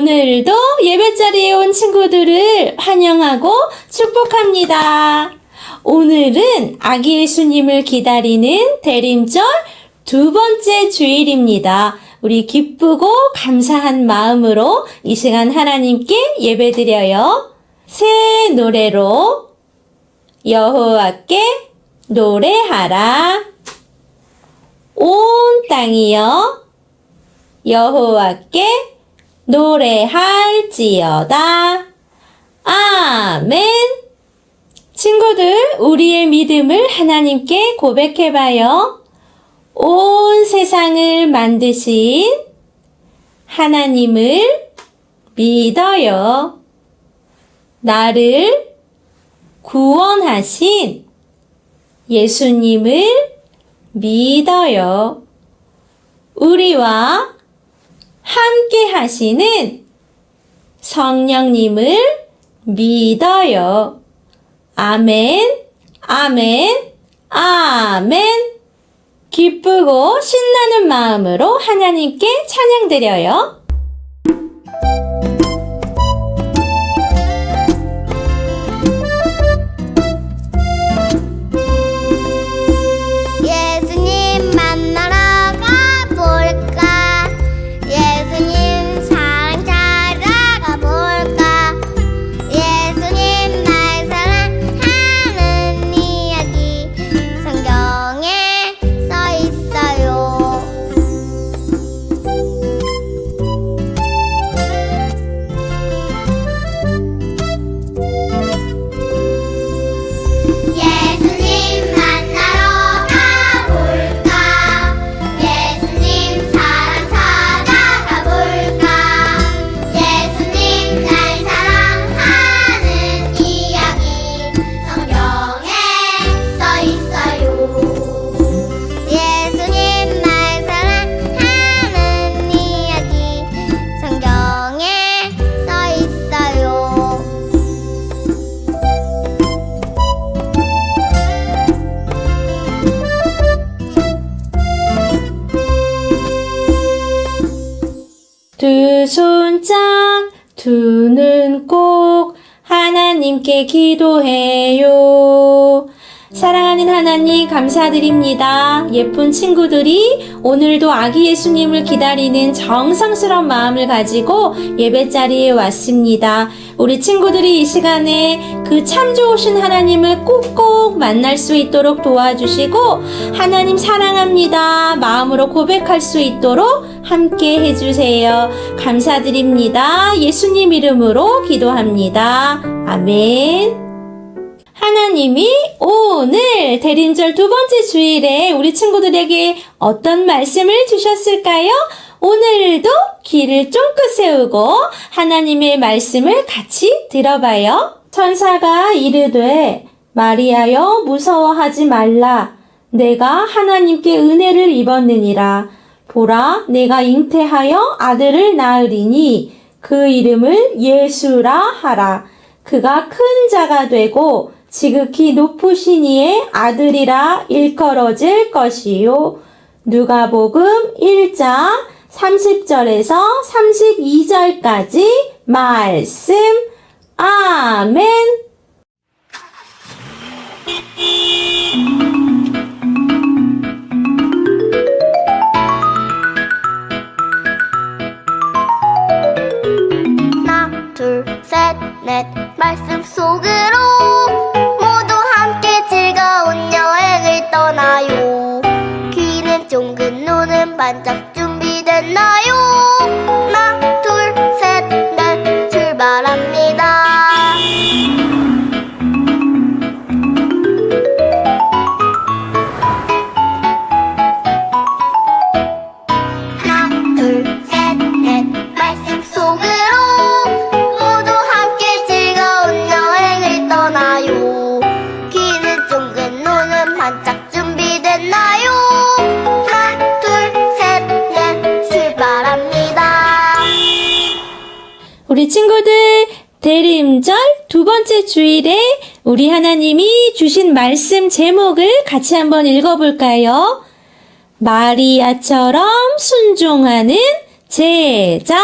오늘도 예배 자리에 온 친구들을 환영하고 축복합니다. 오늘은 아기 예수님을 기다리는 대림절 두 번째 주일입니다. 우리 기쁘고 감사한 마음으로 이 시간 하나님께 예배드려요. 새 노래로 여호와께 노래하라. 온 땅이여 여호와께 노래할지어다. 아멘. 친구들, 우리의 믿음을 하나님께 고백해봐요. 온 세상을 만드신 하나님을 믿어요. 나를 구원하신 예수님을 믿어요. 우리와 함께 하시는 성령님을 믿어요. 아멘, 아멘, 아멘. 기쁘고 신나는 마음으로 하나님께 찬양드려요. 하나님께 기도해요. 사랑하는 하나님 감사드립니다. 예쁜 친구들이 오늘도 아기 예수님을 기다리는 정성스러운 마음을 가지고 예배자리에 왔습니다. 우리 친구들이 이 시간에 그 참 좋으신 하나님을 꼭꼭 만날 수 있도록 도와주시고 하나님 사랑합니다. 마음으로 고백할 수 있도록 함께 해주세요. 감사드립니다. 예수님 이름으로 기도합니다. 아멘. 하나님이 오늘 대림절 두 번째 주일에 우리 친구들에게 어떤 말씀을 주셨을까요? 오늘도 귀를 쫑긋 세우고 하나님의 말씀을 같이 들어봐요. 천사가 이르되 마리아여 무서워하지 말라. 내가 하나님께 은혜를 입었느니라. 보라, 내가 잉태하여 아들을 낳으리니 그 이름을 예수라 하라. 그가 큰 자가 되고 지극히 높으신 이의 아들이라 일컬어질 것이요. 누가복음 1장 30절에서 32절까지 말씀. 아멘. 하나 둘 셋 넷 말씀 속으로 주일에 우리 하나님이 주신 말씀 제목을 같이 한번 읽어볼까요? 마리아처럼 순종하는 제자.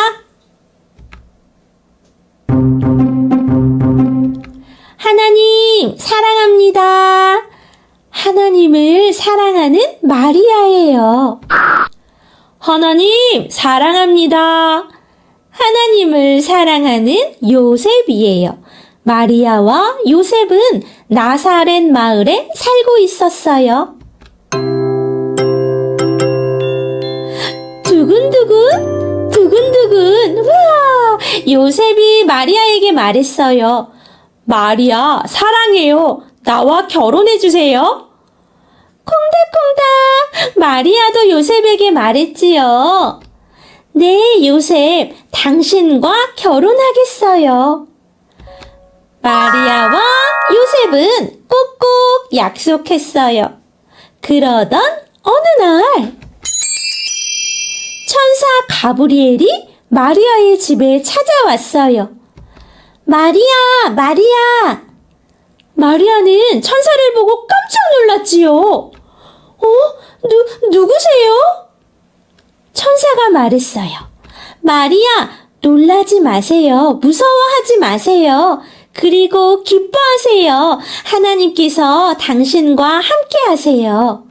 하나님, 사랑합니다. 하나님을 사랑하는 마리아예요. 하나님, 사랑합니다. 하나님을 사랑하는 요셉이에요. 마리아와 요셉은 나사렛 마을에 살고 있었어요. 두근두근, 두근두근, 우와! 요셉이 마리아에게 말했어요. 마리아, 사랑해요. 나와 결혼해주세요. 콩닥콩닥, 마리아도 요셉에게 말했지요. 네, 요셉, 당신과 결혼하겠어요. 마리아와 요셉은 꼭꼭 약속했어요. 그러던 어느 날, 천사 가브리엘이 마리아의 집에 찾아왔어요. 마리아, 마리아! 마리아는 천사를 보고 깜짝 놀랐지요. 어? 누, 누구세요? 천사가 말했어요. 마리아, 놀라지 마세요. 무서워하지 마세요. 그리고 기뻐하세요. 하나님께서 당신과 함께 하세요.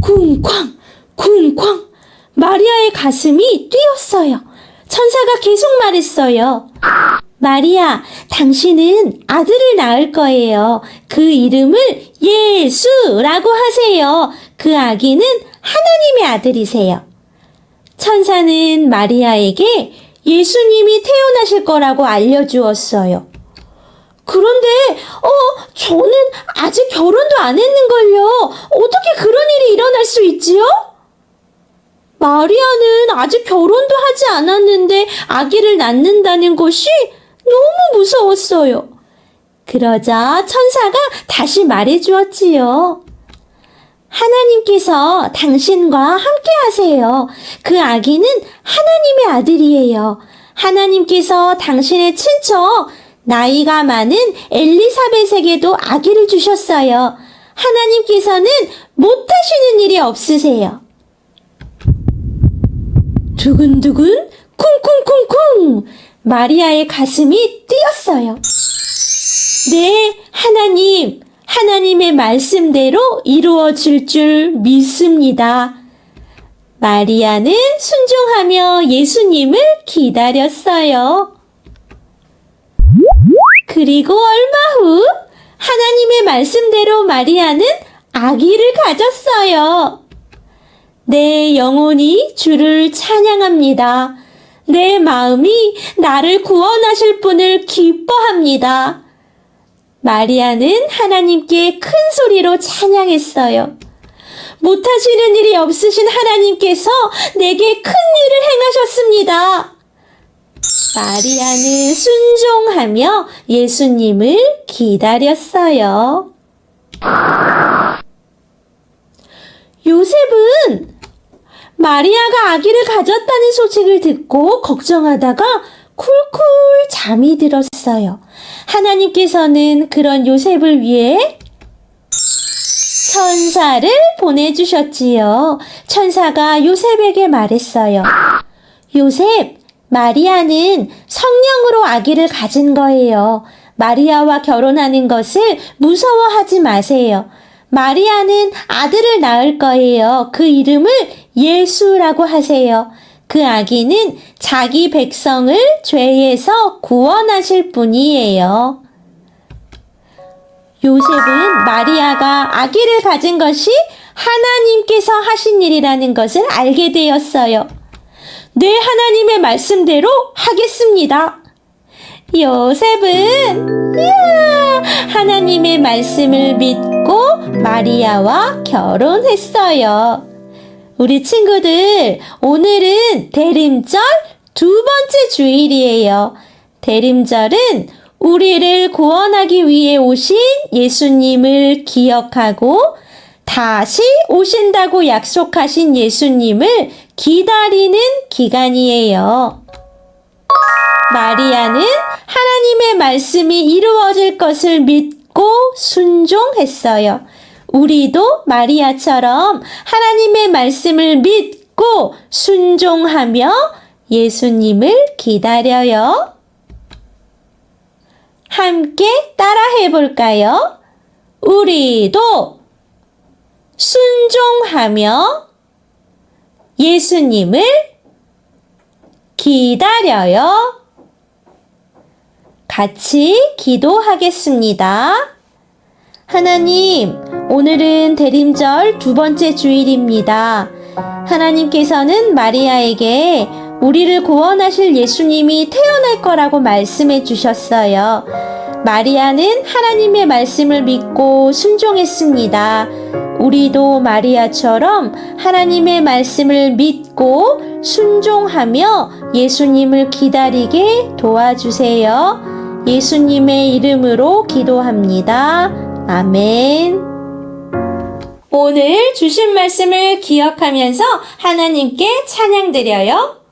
쿵쾅, 쿵쾅. 마리아의 가슴이 뛰었어요. 천사가 계속 말했어요. 마리아, 당신은 아들을 낳을 거예요. 그 이름을 예수라고 하세요. 그 아기는 하나님의 아들이세요. 천사는 마리아에게 예수님이 태어나실 거라고 알려주었어요. 그런데, 어, 저는 아직 결혼도 안 했는걸요. 어떻게 그런 일이 일어날 수 있지요? 마리아는 아직 결혼도 하지 않았는데 아기를 낳는다는 것이 너무 무서웠어요. 그러자 천사가 다시 말해 주었지요. 하나님께서 당신과 함께 하세요. 그 아기는 하나님의 아들이에요. 하나님께서 당신의 친척, 나이가 많은 엘리사벳에게도 아기를 주셨어요. 하나님께서는 못하시는 일이 없으세요. 두근두근 쿵쿵쿵쿵 마리아의 가슴이 뛰었어요. 네, 하나님, 하나님의 말씀대로 이루어질 줄 믿습니다. 마리아는 순종하며 예수님을 기다렸어요. 그리고 얼마 후 하나님의 말씀대로 마리아는 아기를 가졌어요. 내 영혼이 주를 찬양합니다. 내 마음이 나를 구원하실 분을 기뻐합니다. 마리아는 하나님께 큰 소리로 찬양했어요. 못하시는 일이 없으신 하나님께서 내게 큰 일을 행하셨습니다. 마리아는 순종하며 예수님을 기다렸어요. 요셉은 마리아가 아기를 가졌다는 소식을 듣고 걱정하다가 쿨쿨 잠이 들었어요. 하나님께서는 그런 요셉을 위해 천사를 보내주셨지요. 천사가 요셉에게 말했어요. 요셉, 마리아는 성령으로 아기를 가진 거예요. 마리아와 결혼하는 것을 무서워하지 마세요. 마리아는 아들을 낳을 거예요. 그 이름을 예수라고 하세요. 그 아기는 자기 백성을 죄에서 구원하실 분이에요. 요셉은 마리아가 아기를 가진 것이 하나님께서 하신 일이라는 것을 알게 되었어요. 네, 하나님의 말씀대로 하겠습니다. 요셉은 이야, 하나님의 말씀을 믿고 마리아와 결혼했어요. 우리 친구들, 오늘은 대림절 두 번째 주일이에요. 대림절은 우리를 구원하기 위해 오신 예수님을 기억하고 다시 오신다고 약속하신 예수님을 기다리는 기간이에요. 마리아는 하나님의 말씀이 이루어질 것을 믿고 순종했어요. 우리도 마리아처럼 하나님의 말씀을 믿고 순종하며 예수님을 기다려요. 함께 따라해 볼까요? 우리도 순종하며 예수님을 기다려요. 같이 기도하겠습니다. 하나님, 오늘은 대림절 두 번째 주일입니다. 하나님께서는 마리아에게 우리를 구원하실 예수님이 태어날 거라고 말씀해 주셨어요. 마리아는 하나님의 말씀을 믿고 순종했습니다. 우리도 마리아처럼 하나님의 말씀을 믿고 순종하며 예수님을 기다리게 도와주세요. 예수님의 이름으로 기도합니다. 아멘. 오늘 주신 말씀을 기억하면서 하나님께 찬양 드려요.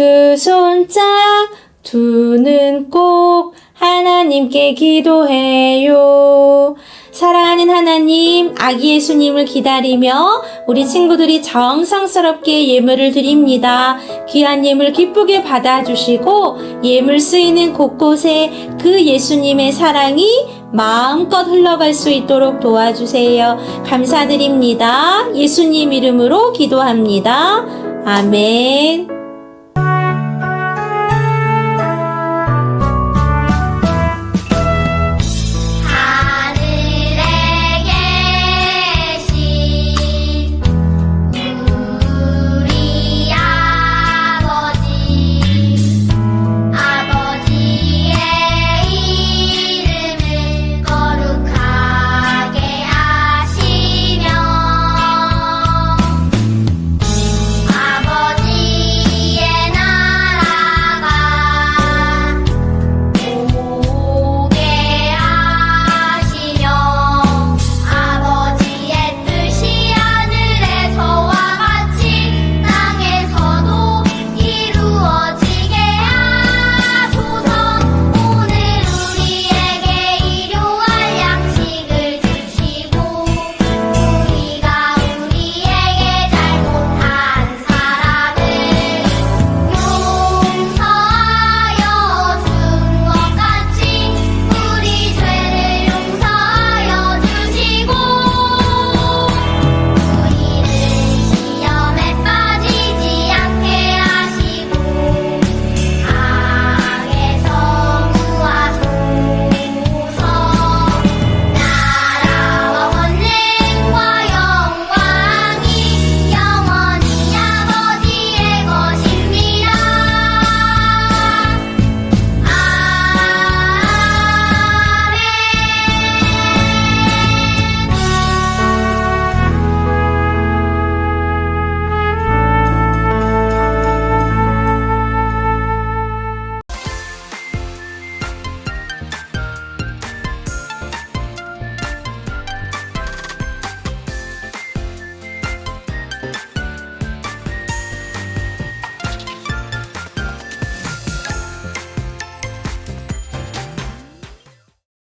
두 손짝, 두 눈 꼭 하나님께 기도해요. 사랑하는 하나님, 아기 예수님을 기다리며 우리 친구들이 정성스럽게 예물을 드립니다. 귀한 예물 기쁘게 받아주시고 예물 쓰이는 곳곳에 그 예수님의 사랑이 마음껏 흘러갈 수 있도록 도와주세요. 감사드립니다. 예수님 이름으로 기도합니다. 아멘.